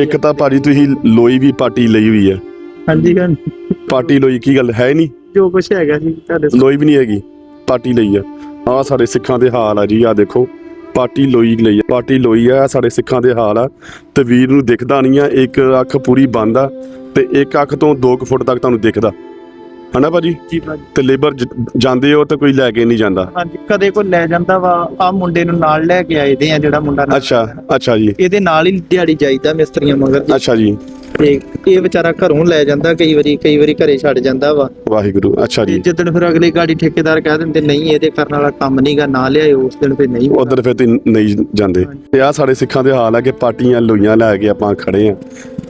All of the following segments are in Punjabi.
ਇੱਕ ਤਾਂ ਭਾਜੀ ਤੁਸੀਂ ਲੋਈ ਵੀ ਪਾਰਟੀ ਲਈ ਹੋਈ ਹੈ। ਹਾਂਜੀ ਹਾਂਜੀ ਪਾਰਟੀ ਲੋਈ ਕੀ ਗੱਲ ਹੈ ਨਹੀਂ? ਜੋ ਕੁਛ ਹੈਗਾ ਜੀ ਤੁਹਾਡੇ ਸਾਹਮਣੇ। ਲੋਈ ਵੀ ਨਹੀਂ ਹੈਗੀ ਪਾਰਟੀ ਲਈ ਆ ਆ ਸਾਡੇ ਸਿੱਖਾਂ ਦੇ ਹਾਲ ਆ ਜੀ ਆ ਦੇਖੋ ਪਾਰਟੀ ਲੋਈ ਲਈ ਆ ਪਾਰਟੀ ਲੋਈ ਆ ਆਹ ਸਾਡੇ ਸਿੱਖਾਂ ਦੇ ਹਾਲ ਆ। ਤੇ ਵੀਰ ਨੂੰ ਦਿਖਦਾ ਨਹੀਂ ਆ ਇੱਕ ਅੱਖ ਪੂਰੀ ਬੰਦ ਆ ਤੇ ਇੱਕ ਅੱਖ ਤੋਂ 2 ਫੁੱਟ ਤੱਕ ਤੁਹਾਨੂੰ ਦਿਖਦਾ। ਹਨਾ ਭਾਜੀ? ਜੀ ਭਾਜੀ। ਤੇ ਲੇਬਰ ਜਾਂਦੇ ਹੋ ਤੇ ਕੋਈ ਲੈ ਕੇ ਨਹੀਂ ਜਾਂਦਾ? ਹਾਂਜੀ ਕਦੇ ਕੋਈ ਲੈ ਜਾਂਦਾ ਵਾ ਆ ਮੁੰਡੇ ਨੂੰ ਨਾਲ ਲੈ ਕੇ ਆਏ ਦੇ ਆ ਜਿਹੜਾ ਮੁੰਡਾ ਨਾਲ। ਅੱਛਾ ਅੱਛਾ ਜੀ। ਇਹਦੇ ਨਾਲ ਹੀ ਦਿਹਾੜੀ ਜਾਈਦਾ ਮਿਸਤਰੀਆਂ ਮਗਰ ਜੀ। ਅੱਛਾ ਜੀ। ਤੇ ਇਹ ਵਿਚਾਰਾ ਘਰੋਂ ਲੈ ਜਾਂਦਾ ਕਈ ਵਾਰੀ ਕਈ ਵਾਰੀ ਘਰੇ ਛੱਡ ਜਾਂਦਾ ਵਾ। ਵਾਹਿਗੁਰੂ ਅੱਛਾ ਜੀ। ਜਦੋਂ ਫਿਰ ਅਗਲੀ ਗਾੜੀ ਠੇਕੇਦਾਰ ਕਹਿ ਦਿੰਦੇ ਨਹੀਂ ਇਹਦੇ ਕਰਨ ਵਾਲਾ ਕੰਮ ਨਹੀਂਗਾ ਨਾ ਲਿਆਇਓ। ਉਸ ਦਿਨ ਫਿਰ ਨਹੀਂ ਉਧਰ ਫਿਰ ਤੇ ਨਹੀਂ ਜਾਂਦੇ। ਤੇ ਆ ਸਾਡੇ ਸਿੱਖਾਂ ਦੇ ਹਾਲ ਆ ਕਿ ਪਾਰਟੀਆਂ ਲੋਈਆਂ ਲੈ ਕੇ ਆਪਾਂ ਖੜੇ ਆ।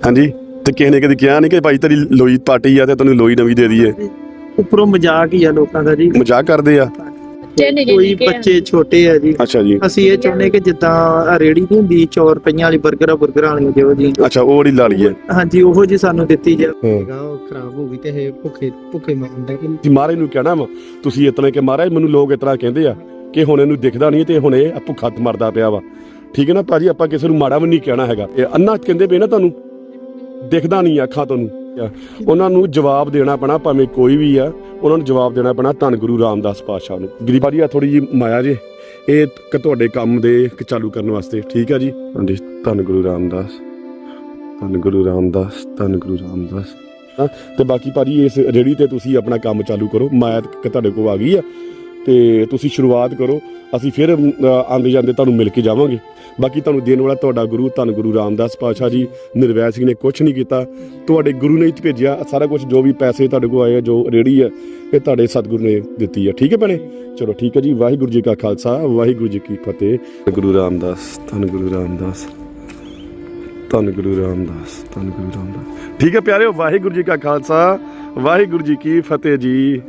ਹਾਂਜੀ? ਤੇ ਕਿਸੇ ਨੇ ਕਦੀ ਕਿਹਾ ਨਹੀਂ ਕਿ ਭਾਈ ਤੇਰੀ ਲੋਈ ਪਾਰਟੀ ਆ ਤੇ ਤੈਨੂੰ ਲੋਈ ਨਵੀਂ ਦੇ ਦਈਏ? ਉੱਪਰੋਂ ਮਜ਼ਾਕ ਹੀ ਆ ਲੋਕਾਂ ਦਾ ਜੀ। ਮਜ਼ਾਕ ਕਰਦੇ ਆ? ਕੋਈ। ਬੱਚੇ ਛੋਟੇ ਆ ਜੀ। ਅੱਛਾ ਜੀ। ਅਸੀਂ ਇਹ ਚਾਹੁੰਦੇ ਕਿ ਜਿੱਦਾਂ ਰੇਹੜੀ ਨਹੀਂ ਹੁੰਦੀ ਚੌਰ ਪਈਆਂ ਵਾਲੀ 버ਗਰ ਆ 버ਗਰਾਂ ਵਾਲੀ ਦਿਓ ਜੀ। ਅੱਛਾ ਉਹ ਜਿਹੜੀ ਲਾ ਲਈ ਹੈ ਹਾਂਜੀ ਉਹੋ ਜੀ ਸਾਨੂੰ ਦਿੱਤੀ ਜਾ। ਉਹ ਖਰਾਬ ਹੋ ਗਈ ਤੇ ਇਹ ਭੁੱਖੇ ਭੁੱਖੇ ਮਰਦੇ ਕਿ ਜੀ ਮਹਾਰਾਜ ਨੂੰ ਕਹਿਣਾ ਵਾ ਤੁਸੀਂ ਇਤਨਾ ਕਿ ਮਹਾਰਾਜ ਮੈਨੂੰ ਲੋਕ ਇਤਨਾ ਕਹਿੰਦੇ ਆ ਕਿ ਹੁਣ ਇਹਨੂੰ ਦਿਖਦਾ ਨਹੀਂ ਤੇ ਹੁਣ ਇਹ ਭੁੱਖਾ ਮਰਦਾ ਪਿਆ ਵਾ। ਠੀਕ ਹੈ ਨਾ ਭਾਜੀ ਆਪਾਂ ਕਿਸੇ ਨੂੰ ਮਾੜਾ ਵੀ ਨਹੀਂ ਕਹਿਣਾ ਹੈਗਾ। ਇਹ ਅੰਨਾ ਕਹਿੰਦੇ ਪਏ ਨਾ ਤੁਹਾਨੂੰ ਦਿਖਦਾ ਨਹੀਂ ਅੱਖਾਂ ਤੁਹਾਨੂੰ। ਉਹਨਾਂ ਨੂੰ ਜਵਾਬ ਦੇਣਾ ਪੈਣਾ ਭਾਵੇਂ ਕੋਈ ਵੀ ਆ ਉਹਨਾਂ ਨੂੰ ਜਵਾਬ ਦੇਣਾ ਪੈਣਾ ਧੰਨ ਗੁਰੂ ਰਾਮਦਾਸ ਪਾਤਸ਼ਾਹ ਨੂੰ। ਗਰੀਬਾ ਜੀ ਆ ਥੋੜੀ ਜੀ ਮਾਇਆ ਜੇ। ਇਹ ਕ ਤੁਹਾਡੇ ਕੰਮ ਦੇ ਚਾਲੂ ਕਰਨ ਵਾਸਤੇ ਠੀਕ ਆ ਜੀ? ਹਾਂਜੀ ਧੰਨ ਗੁਰੂ ਰਾਮਦਾਸ। ਧੰਨ ਗੁਰੂ ਰਾਮਦਾਸ ਧੰਨ ਗੁਰੂ ਰਾਮਦਾਸ। ਹਾਂ, ਤੇ ਬਾਕੀ ਭਾਜੀ ਇਸ ਰੇੜੀ ਤੇ ਤੁਸੀਂ ਆਪਣਾ ਕੰਮ ਚਾਲੂ ਕਰੋ। ਮਾਇਆ ਤੁਹਾਡੇ ਕੋਲ ਆ ਗਈ ਆ। ਤੇ ਤੁਸੀਂ ਸ਼ੁਰੂਆਤ ਕਰੋ ਅਸੀਂ ਫਿਰ ਅਮ, ਆਉਂਦੇ ਜਾਂਦੇ ਤੁਹਾਨੂੰ ਮਿਲ ਕੇ ਜਾਵਾਂਗੇ। ਬਾਕੀ ਤੁਹਾਨੂੰ ਦੇਣ ਵਾਲਾ ਤੁਹਾਡਾ ਗੁਰੂ ਧੰਨ ਗੁਰੂ ਰਾਮਦਾਸ ਪਾਤਸ਼ਾਹ ਜੀ ਨਿਰਵੈਰ ਸਿੰਘ ਨੇ ਕੁਝ ਨਹੀਂ ਕੀਤਾ। ਤੁਹਾਡੇ ਗੁਰੂ ਨੇ ਹੀ ਭੇਜਿਆ ਸਾਰਾ ਕੁਝ ਜੋ ਵੀ ਪੈਸੇ ਤੁਹਾਡੇ ਕੋਲ ਆਏ ਜੋ ਰੇੜੀ ਹੈ ਇਹ ਤੁਹਾਡੇ ਸਤਿਗੁਰੂ ਨੇ ਦਿੱਤੀ ਹੈ ਠੀਕ ਹੈ ਭੈਣੇ? ਚਲੋ ਠੀਕ ਹੈ ਜੀ ਵਾਹਿਗੁਰੂ ਜੀ ਕਾ ਖਾਲਸਾ ਵਾਹਿਗੁਰੂ ਜੀ ਕੀ ਫਤਿਹ। ਗੁਰੂ ਰਾਮਦਾਸ ਧੰਨ ਗੁਰੂ ਰਾਮਦਾਸ ਧੰਨ ਗੁਰੂ ਰਾਮਦਾਸ ਧੰਨ ਗੁਰੂ ਰਾਮਦਾਸ। ਠੀਕ ਹੈ ਪਿਆਰਿਓ ਵਾਹਿਗੁਰੂ ਜੀ ਕਾ ਖਾਲਸਾ ਵਾਹਿਗੁਰੂ ਜੀ ਕੀ ਫਤਿਹ ਜੀ।